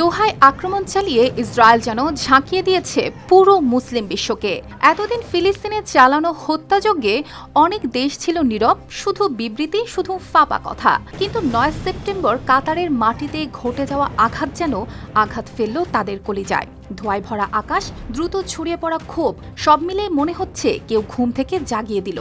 দোহায় আক্রমণ চালিয়ে ইসরায়েল যেন ঝাঁকিয়ে দিয়েছে পুরো মুসলিম বিশ্বকে। এতদিন ফিলিস্তিনে চালানো হত্যাযজ্ঞে অনেক দেশ ছিল নীরব, শুধু বিবৃতি, শুধু ফাপা কথা। কিন্তু নয় সেপ্টেম্বর কাতারের মাটিতে ঘটে যাওয়া আঘাত যেন আঘাত ফেলল তাদের কলিজায়। ধোঁয়ায় ভরা আকাশ, দ্রুত ছড়িয়ে পড়া ক্ষোভ, সব মিলে মনে হচ্ছে কেউ ঘুম থেকে জাগিয়ে দিল।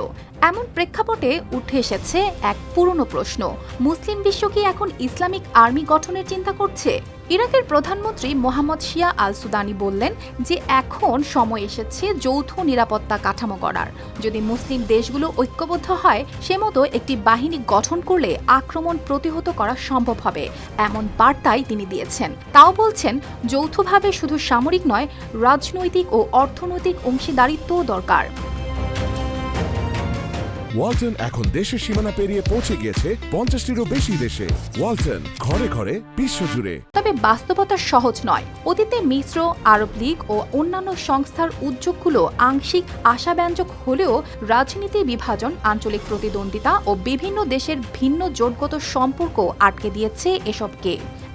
এমন প্রেক্ষাপটে উঠে এসেছে এক পুরনো প্রশ্ন। মুসলিম বিশ্ব কি এখন ইসলামিক আর্মি গঠনের চিন্তা করছে? ইরাকের প্রধানমন্ত্রী মোহাম্মদ শিয়া আল সুদানি বললেন যে এখন সময় এসেছে যৌথ নিরাপত্তা কাঠামো করার যদি মুসলিম দেশগুলো ঐক্যবদ্ধ হয় সে মতো একটি বাহিনী গঠন করলে আক্রমণ প্রতিহত করা সম্ভব হবে, এমন বার্তাই তিনি দিয়েছেন। তাও বলছেন, যৌথভাবে শুধু সামরিক নয়, রাজনৈতিক ও অর্থনৈতিক অংশীদারিত্বও দরকার। ওয়ালটন এখন দেশের সীমানা পেরিয়ে পৌঁছে গিয়েছে পঞ্চাশটিরও বেশি দেশে। ওয়ালটন, ঘরে ঘরে বিশ্বজুড়ে তবে বাস্তবতা সহজ নয়। অতীতে মিশ্র, আরব লীগ ও অন্যান্য সংস্থার উদ্যোগগুলো আংশিক আশাব্যঞ্জক হলেও রাজনীতি বিভাজন, আঞ্চলিক প্রতিদ্বন্দ্বিতা ও বিভিন্ন দেশের ভিন্ন জোটগত সম্পর্ক আটকে দিয়েছে এসবকে।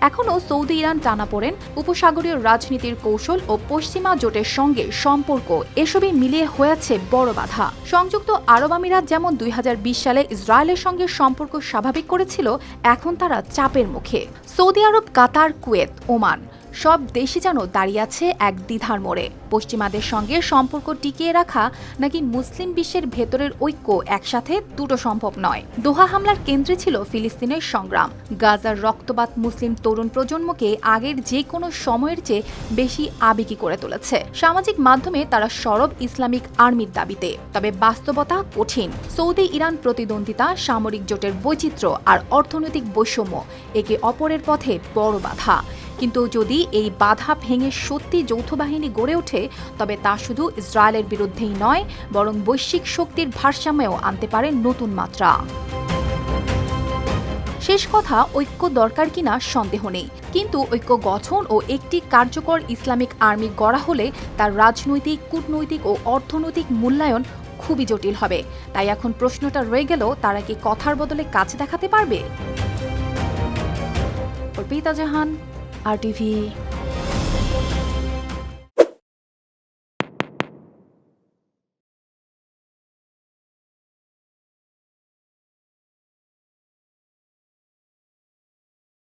এখনও সৌদি ইরান টানাপোড়েন উপসাগরীয় রাজনীতির কৌশল ও পশ্চিমা জোটের সঙ্গে সম্পর্ক। এসবই মিলিয়ে হয়েছে বড় বাধা। সংযুক্ত আরব আমিরাত যেমন দুই হাজার বিশ সালে ইসরায়েলের সঙ্গে সম্পর্ক স্বাভাবিক করেছিল, এখন তারা চাপের মুখে। Saudi Arab, Qatar, Kuwait, Oman. সব দেশই যেন দাঁড়িয়ে আছে এক দ্বিধার মোড়ে। পশ্চিমাদের সঙ্গে সম্পর্ক টিকিয়ে রাখা নাকি মুসলিম বিশ্বের ভেতরের ঐক্য একসাথে দুটো সম্ভব নয়। দোহা হামলার কেন্দ্রে ছিল ফিলিস্তিনের সংগ্রাম। গাজার রক্তপাত মুসলিম তরুণ প্রজন্মকে আগের যে কোনো সময়ের চেয়ে বেশি আবেগী করে তুলেছে। সামাজিক মাধ্যমে তারা সরব ইসলামিক আর্মির দাবিতে। তবে বাস্তবতা কঠিন। সৌদি ইরান প্রতিদ্বন্দ্বিতা, সামরিক জোটের বৈচিত্র্য আর অর্থনৈতিক বৈষম্য একে অপরের পথে বড় বাধা। কিন্তু যদি এই বাধা ভেঙে সত্যি যৌথ বাহিনী গড়ে ওঠে, তবে তা শুধু ইসরায়েলের বিরুদ্ধেই নয়, বরং বৈশ্বিক শক্তির ভারসাম্যেও আনতে পারে নতুন মাত্রা। শেষ কথা, ঐক্য দরকার কিনা সন্দেহ নেই। কিন্তু ঐক্য গঠন ও একটি কার্যকর ইসলামিক আর্মি গড়া হলে তার রাজনৈতিক, কূটনৈতিক ও অর্থনৈতিক মূল্যায়ন খুবই জটিল হবে। তাই এখন প্রশ্নটা রয়ে গেল, তারা কি কথার বদলে কাজ দেখাতে পারবে? অর্পিতা জাহান আর টিভি